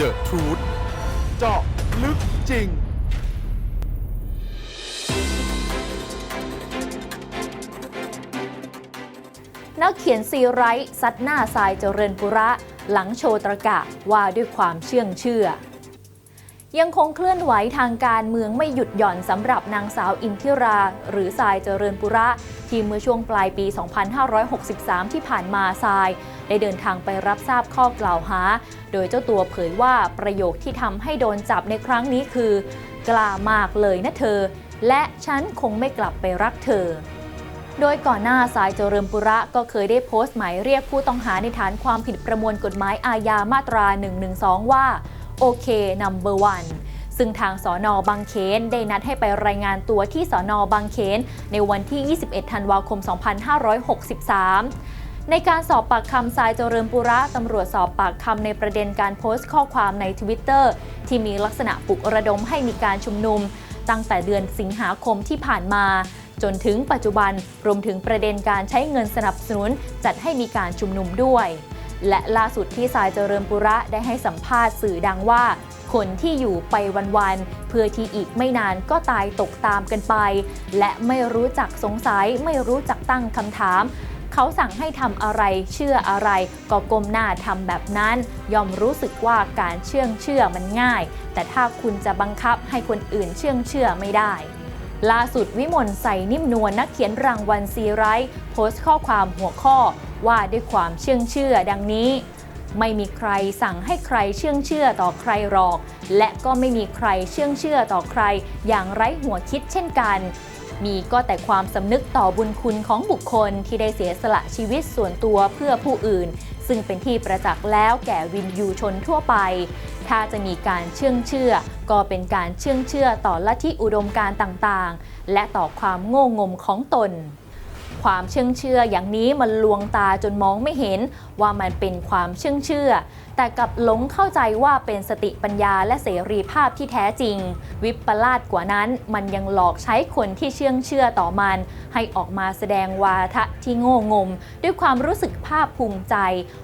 The Truth เจาะลึกจริง นักเขียนซีไรต์ซัดหน้าทรายเจริญปุระ หลังโชว์ตรกะว่าด้วยความเชื่องเชื่อ ยังคงเคลื่อนไหวทางการเมืองไม่หยุดหย่อนสำหรับนางสาวอินทิรา หรือทรายเจริญปุระ ที่เมื่อช่วงปลายปี 2563 ที่ผ่านมาทราย ได้เดินทางไปรับทราบข้อกล่าวหา โดยเจ้าตัวเผยว่าประโยคที่ทำให้โดนจับในครั้งนี้คือ กล้ามากเลยนะเธอ และฉันคงไม่กลับไปรักเธอโดยก่อนหน้าสายเจริญปุระก็เคยได้โพสต์หมายเรียกผู้ต้องหาในฐานความผิดประมวลกฎหมายอาญามาตรา 112 ว่า โอเคนัมเบอร์วันซึ่งทางสอนอบางเขนได้นัดให้ไปรายงานตัวที่สอนอบางเขนในวันที่ 21 ธันวาคม 2563ในการสอบปากคำสายเจริญปุระตำรวจสอบปากคำในประเด็นการโพสต์ข้อความในทวิตเตอร์ที่มีลักษณะปลุกระดมให้มีการชุมนุม ตั้งแต่เดือนสิงหาคมที่ผ่านมา จนถึงปัจจุบันรวมถึงประเด็นการใช้เงินสนับสนุนจัดให้มีการชุมนุมด้วย และล่าสุดที่สายเจริญปุระได้ให้สัมภาษณ์สื่อดังว่า คนที่อยู่ไปวันๆเพื่อที่อีกไม่นานก็ตายตกตามกันไป และไม่รู้จักสงสัยไม่รู้จักตั้งคำถามเขาสั่งให้ทำอะไรเชื่ออะไร ก็ก้มหน้าทำแบบนั้น ยอมรู้สึกว่าการเชื่องเชื่อมันง่าย แต่ถ้าคุณจะบังคับให้คนอื่นเชื่องเชื่อไม่ได้ ล่าสุดวิมลใส่นิ่มนวลนักเขียนรางวัลซีไรต์โพสต์ข้อความหัวข้อ ว่าด้วยความเชื่องเชื่อดังนี้ ไม่มีใครสั่งให้ใครเชื่องเชื่อต่อใครหรอก และก็ไม่มีใครเชื่องเชื่อต่อใคร อย่างไร้หัวคิดเช่นกัน มีก็แต่ความสำนึกต่อบุญคุณของบุคคลที่ได้เสียสละชีวิตส่วนตัวเพื่อผู้อื่น ซึ่งเป็นที่ประจักษ์แล้วแก่วินยูชนทั่วไป ถ้าจะมีการเชื่องเชื่อ ก็เป็นการเชื่องเชื่อต่อลัทธิอุดมการต่างๆ และต่อความโง่งมของตน ความเชื่องเชื่ออย่างนี้มันลวงตาจนมองไม่เห็นว่ามันเป็นความเชื่องเชื่อ แต่กลับหลงเข้าใจว่าเป็นสติปัญญาและเสรีภาพที่แท้จริง วิปลาสกว่านั้นมันยังหลอกใช้คนที่เชื่องเชื่อต่อมัน ให้ออกมาแสดงวาทะที่โง่งม ด้วยความรู้สึกภาคภูมิใจ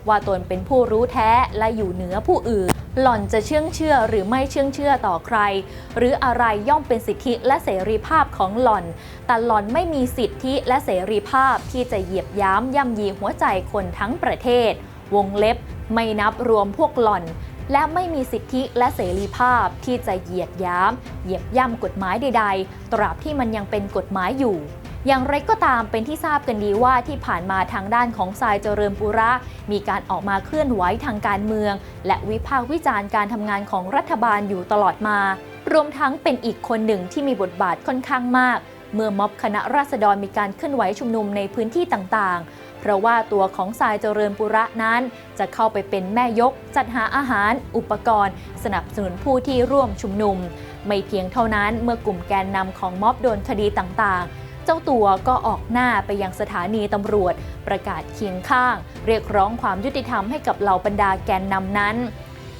ว่าตนเป็นผู้รู้แท้และอยู่เหนือผู้อื่นหล่อนจะเชื่องเชื่อหรือไม่เชื่องเชื่อต่อใคร หรืออะไรย่อมเป็นสิทธิและเสรีภาพของหล่อน แต่หล่อนไม่มีสิทธิและเสรีภภาพที่จะเหยียบย้ำย่ำยีหัวใจคนทั้งประเทศ วงเล็บไม่นับรวมพวกหล่อน และไม่มีสิทธิและเสรีภาพที่จะเหยียดย้ำเหยียบย่ำกฎหมายใด ๆ ตราบที่มันยังเป็นกฎหมายอยู่อย่างไรก็ตามเป็นที่ทราบกันดีว่าที่ผ่านมาทางด้านของทรายเจริญปุระ มีการออกมาเคลื่อนไหวทางการเมือง และวิพากษ์วิจารณ์การทำงานของรัฐบาลอยู่ตลอดมา รวมทั้งเป็นอีกคนหนึ่งที่มีบทบาทค่อนข้างมาก เมื่อม็อบคณะราษฎรมีการเคลื่อนไหวชุมนุมในพื้นที่ต่างๆ เพราะว่าตัวของทรายเจริญปุระนั้น จะเข้าไปเป็นแม่ยก จัดหาอาหาร อุปกรณ์ สนับสนุนผู้ที่ร่วมชุมนุม ไม่เพียงเท่านั้นเมื่อกลุ่มแกนนำของม็อบโดนคดีต่างๆเจ้าตัวก็ออกหน้าไปยังสถานีตำรวจ ประกาศเคียงข้าง เรียกร้องความยุติธรรมให้กับเหล่าบรรดาแกนนำนั้น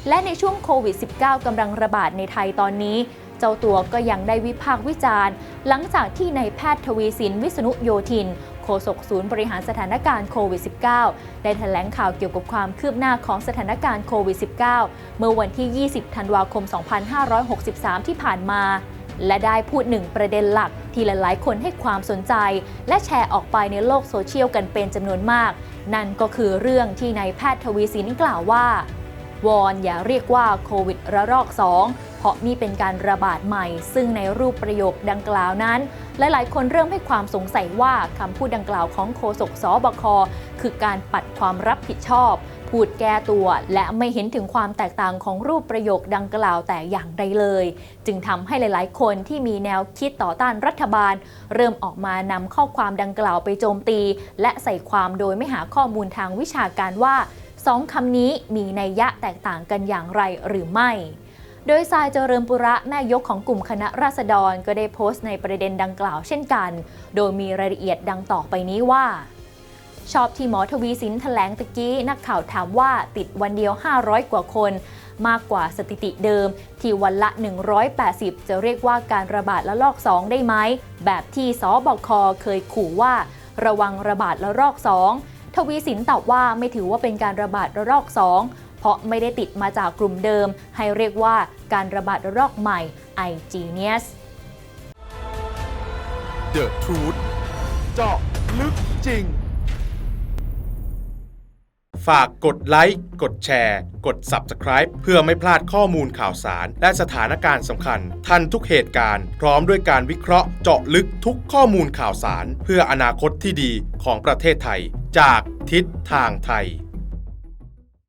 และในช่วงโควิด -19 กำลังระบาดในไทยตอนนี้ เจ้าตัวก็ยังได้วิพากษ์วิจารณ์ หลังจากที่ในายแพทย์ทวีสินวิษณุโยธินโฆษกศูนย์บริหารสถานการณ์โควิด -19 ได้แถลงข่าวเกี่ยวกับความคืบหน้าของสถานการณ์โควิด -19 เมื่อวันที่ 20 ธันวาคม 2563 ที่ผ่านมา และได้พูดหนึ่งประเด็นหลักที่หลายๆ คนให้ความสนใจ และแชร์ออกไปในโลกโซเชียลกันเป็นจำนวนมาก นั่นก็คือเรื่องที่นายแพทย์ทวีสินกล่าวว่า วอนอย่าเรียกว่าโควิดระลอก 2 เพราะนี่เป็นการระบาดใหม่ ซึ่งในรูปประโยคดังกล่าวนั้น หลายๆ คนเริ่มให้ความสงสัยว่าคำพูดดังกล่าวของโฆษกสบค คือการปัดความรับผิดชอบ พูดแก้ตัวและไม่เห็นถึงความแตกต่างของรูปประโยคดังกล่าวแต่อย่างใดเลย จึงทำให้หลาย ๆ คนที่มีแนวคิดต่อต้านรัฐบาล เริ่มออกมานำข้อความดังกล่าวไปโจมตี และใส่ความโดยไม่หาข้อมูลทางวิชาการว่า สองคำนี้มีนัยยะแตกต่างกันอย่างไรหรือไม่ โดยทรายเจริญปุระแม่ยกของกลุ่มคณะราษฎรก็ได้โพสต์ในประเด็นดังกล่าวเช่นกัน โดยมีรายละเอียดดังต่อไปนี้ว่า ชอบที่หมอทวีสินแถลงตะกี้นักข่าวถามว่าติดวันเดียว 500 กว่าคน มากกว่าสถิติเดิม ที่วันละ 180 จะเรียกว่าการระบาดระลอก 2 ได้ไหม แบบที่สบคเคยขู่ว่า ระวังระบาดระลอก 2 ทวีสินตอบว่าไม่ถือว่าเป็นการระบาดระลอก 2 เพราะไม่ได้ติดมาจากกลุ่มเดิม ให้เรียกว่าการระบาดระลอกใหม่ i g n e u s The Truth เจาะลึกจริง ฝากกดไลค์ กดแชร์ กด Subscribe เพื่อไม่พลาดข้อมูลข่าวสาร และสถานการณ์สำคัญ ทันทุกเหตุการณ์ พร้อมด้วยการวิเคราะห์เจาะลึกทุกข้อมูลข่าวสาร เพื่ออนาคตที่ดีของประเทศไทย จากทิศทางไทย